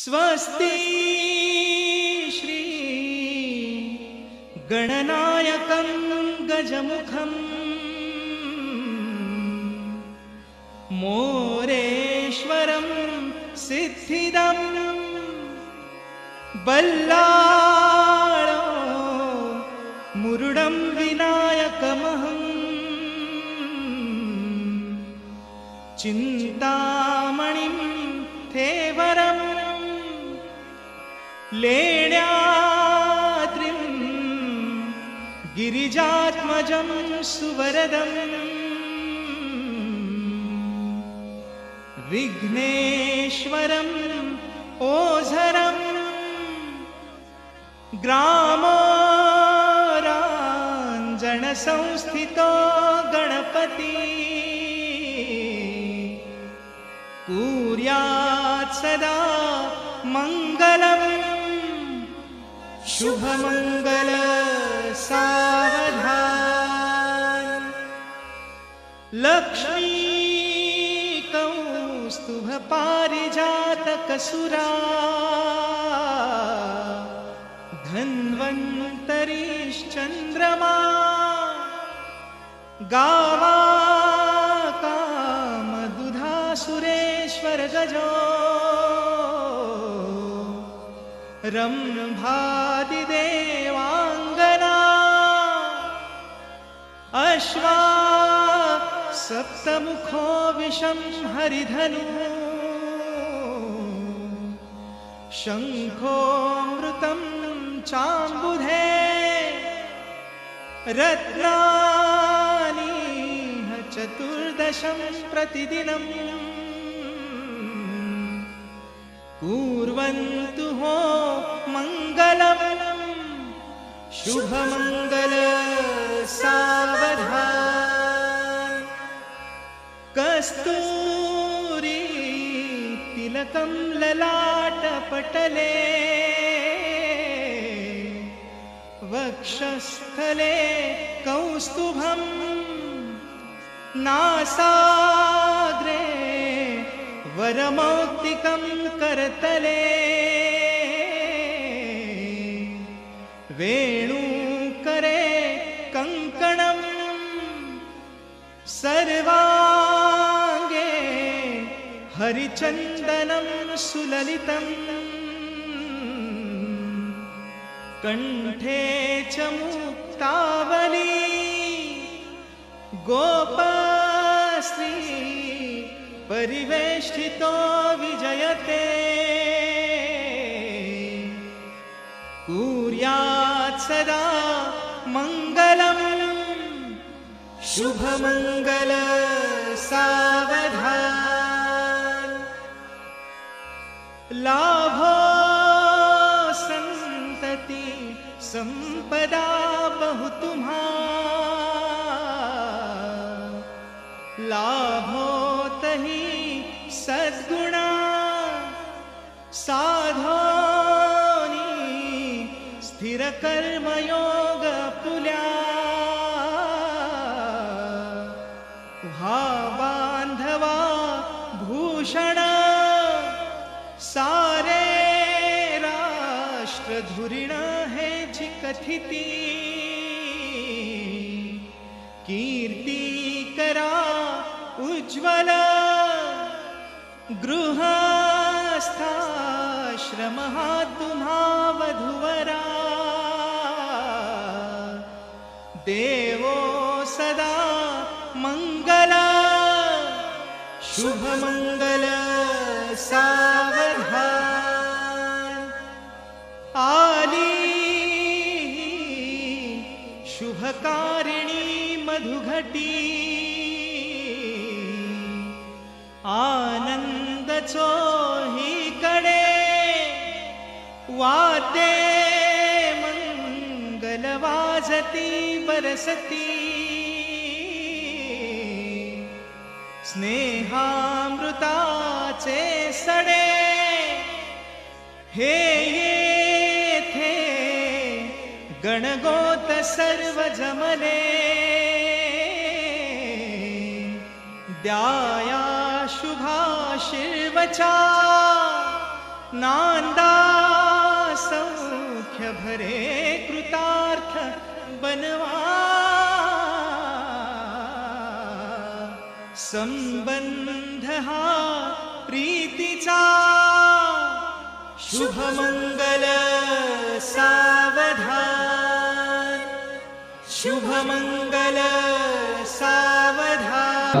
स्वस्ति श्री गणनायकं गजमुखम् मोरेश्वरं सिद्धिदम् बल्लाळो मुरुडं विनायकमहम् चिन्तामणिं थेवरम् लेण्याद्रिं गिरिजात्मजं सुवरदम् विघ्नेश्वरम् ओझरम् ग्रामराञ्जनसंस्थितो गणपति कुर्यात् सदा मङ्गलम् शुभमङ्गल सावधान। लक्ष्मी कौस्तुभपारिजातकसुरा धन्वन्तरिश्चन्द्रमा। गावा कामदुधासुरेश्वर गजो रम्भादिदेवाङ्गना अश्वा सप्तमुखो विषं हरिधनु। शङ्खोऽमृतं चाम्बुधे। रत्नानि चतुर्दशं प्रतिदिनम् कुर्वन्तु हो मङ्गलम्। शुभमङ्गल सावधान। कस्तूरी तिलकं ललाटपटले। वक्षस्थले कौस्तुभम् नासाग्रे वरमौक्तिकं करतले। वेणुकरे कङ्कणम् सर्वाङ्गे हरिचन्दनं सुललितम् कण्ठे च मुक्तावली गोपश्री परिवेष्टितो विजयते। कुर्यात् सदा मङ्गलम् शुभमङ्गल सावधान। लाभो सन्तति संपदा बहु तुम्हा लाभो सद्गुणा साधोनी स्थिरकर्मयोग पुल्या व्हा बान्धवा भूषण सारे राष्ट्रधुरिण हे कथिती कीर्ती करा उज्ज्वल गृहस्थाश्रमः वधुवरा देवो सदा मङ्गल शुभमङ्गल सावधान वाते मङ्गलवाजती बरसती। स्नेहामृताचे सडे। हे येथे गणगोत सर्व जमले द्याया शुभाशीर्वचा नांदा सौख्य भरे कृतार्थ बनवा। संबंध हा प्रीतीचा। शुभमंगल सावधान। शुभमंगल सावधान।